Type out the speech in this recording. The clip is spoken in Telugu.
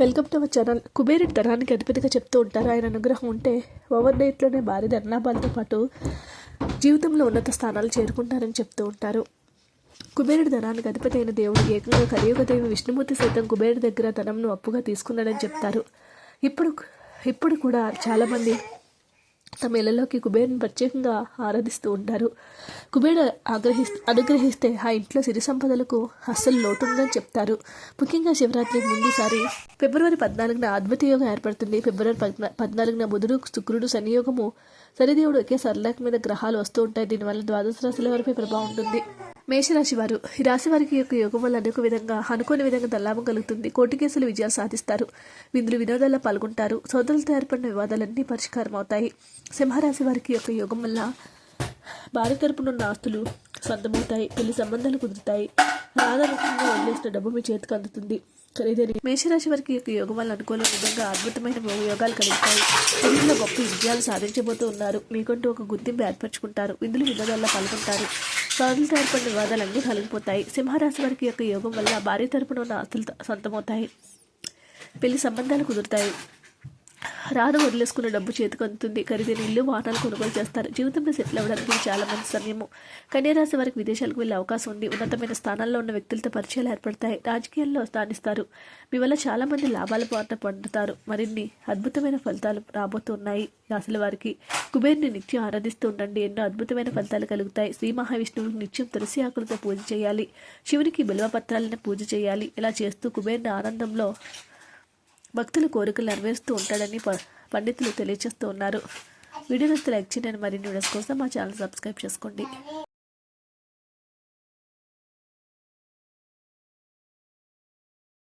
వెల్కమ్ టు అవర్ ఛానల్ కుబేరుడి ధనానికి అధిపతిగా చెప్తూ ఉంటారు. ఆయన అనుగ్రహం ఉంటే ఓవర్ నైట్లోనే భారీ ధర్నాభాలతో పాటు జీవితంలో ఉన్నత స్థానాలు చేరుకుంటారని చెప్తూ ఉంటారు. కుబేరుడి ధనానికి అధిపతి అయిన దేవుడు ఏకంగా కలియుగ దేవి విష్ణుమూర్తి సైతం కుబేరుడి దగ్గర ధనంను అప్పుగా తీసుకున్నాడని చెప్తారు. ఇప్పుడు ఇప్పుడు కూడా చాలామంది తమ ఇళ్ళలోకి కుబేరుని ప్రత్యేకంగా ఆరాధిస్తూ ఉంటారు. కుబేరు ఆగ్రహిస్ అనుగ్రహిస్తే ఆ ఇంట్లో సిరి సంపదలకు అస్సలు లోటుందని చెప్తారు. ముఖ్యంగా శివరాత్రి ముందుసారి ఫిబ్రవరి పద్నాలుగున అద్భుత యోగం ఏర్పడుతుంది. ఫిబ్రవరి పద్నాలుగున బుధుడు శుక్రుడు శనియోగము శనిదేవుడు ఒకే సరళక మీద గ్రహాలు వస్తూ ఉంటాయి. దీనివల్ల ద్వాదశ రాశుల వారిపై ప్రభావం ఉంటుంది. మేషరాశి వారు ఈ రాశి వారికి యొక్క యోగం వల్ల అనేక విధంగా అనుకోని విధంగా దల్లాభం కలుగుతుంది. కోర్టు కేసులు విజయాలు సాధిస్తారు. విందులు వినోదాల్లో పాల్గొంటారు. సోదరులతో ఏర్పడిన వివాదాలన్నీ పరిష్కారం అవుతాయి. సింహరాశి వారికి యొక్క యోగం వల్ల భార్య తరపున ఉన్న ఆస్తులు సొంతమవుతాయి. పెళ్ళి సంబంధాలు కుదురుతాయి. ఆధారంగా వదిలేసిన డబ్బు మీ చేతికి అందుతుంది. ఖరీదైన మేషరాశి వారికి యొక్క యోగం వల్ల అనుకూల విధంగా అద్భుతమైన యోగాలు కలుగుతాయి. తెలుగులో గొప్ప విజయాలు సాధించబోతూ ఉన్నారు. మీకంటూ ఒక గుర్తింపు ఏర్పరచుకుంటారు. విందులు వినోదాల్లో పాల్గొంటారు. సోదరులతో ఏర్పడిన వివాదాలన్నీ కలిగిపోతాయి సింహరాశి వారికి యొక్క యోగం వల్ల భార్య తరపున ఉన్న ఆస్తులు సొంతమవుతాయి. పెళ్ళి సంబంధాలు కుదురుతాయి. రాను వదిలేసుకున్న డబ్బు చేతికి అందుతుంది. ఖరీదైన ఇల్లు వాహనాలు కొనుగోలు చేస్తారు. జీవితంలో సెటిల్ అవ్వడానికి ఇది చాలా మంచి సమయము. కన్యారాశి వారికి విదేశాలకు వెళ్ళే అవకాశం ఉంది. ఉన్నతమైన స్థానాల్లో ఉన్న వ్యక్తులతో పరిచయాలు ఏర్పడతాయి. రాజకీయాల్లో స్థానిస్తారు మీ వల్ల చాలా మంది లాభాల పాట పొందుతారు మరిన్ని అద్భుతమైన ఫలితాలు రాబోతున్నాయి. రాశుల వారికి కుబేర్ని నిత్యం ఆరాధిస్తూ ఉండండి. ఎన్నో అద్భుతమైన ఫలితాలు కలుగుతాయి. శ్రీ మహావిష్ణువుకి నిత్యం తులసి ఆకులతో పూజ చేయాలి. శివునికి బిల్వపత్రాలను పూజ చేయాలి. ఇలా చేస్తూ కుబేర్ని ఆనందంలో భక్తుల కోరికలు నెరవేరుస్తూ ఉంటాడని ప- పండితులు తెలియజేస్తూ ఉన్నారు. వీడియో నచ్చితే లైక్ చేయండి. మరిన్ని వీడియోస్ కోసం మా ఛానల్ సబ్స్క్రైబ్ చేసుకోండి.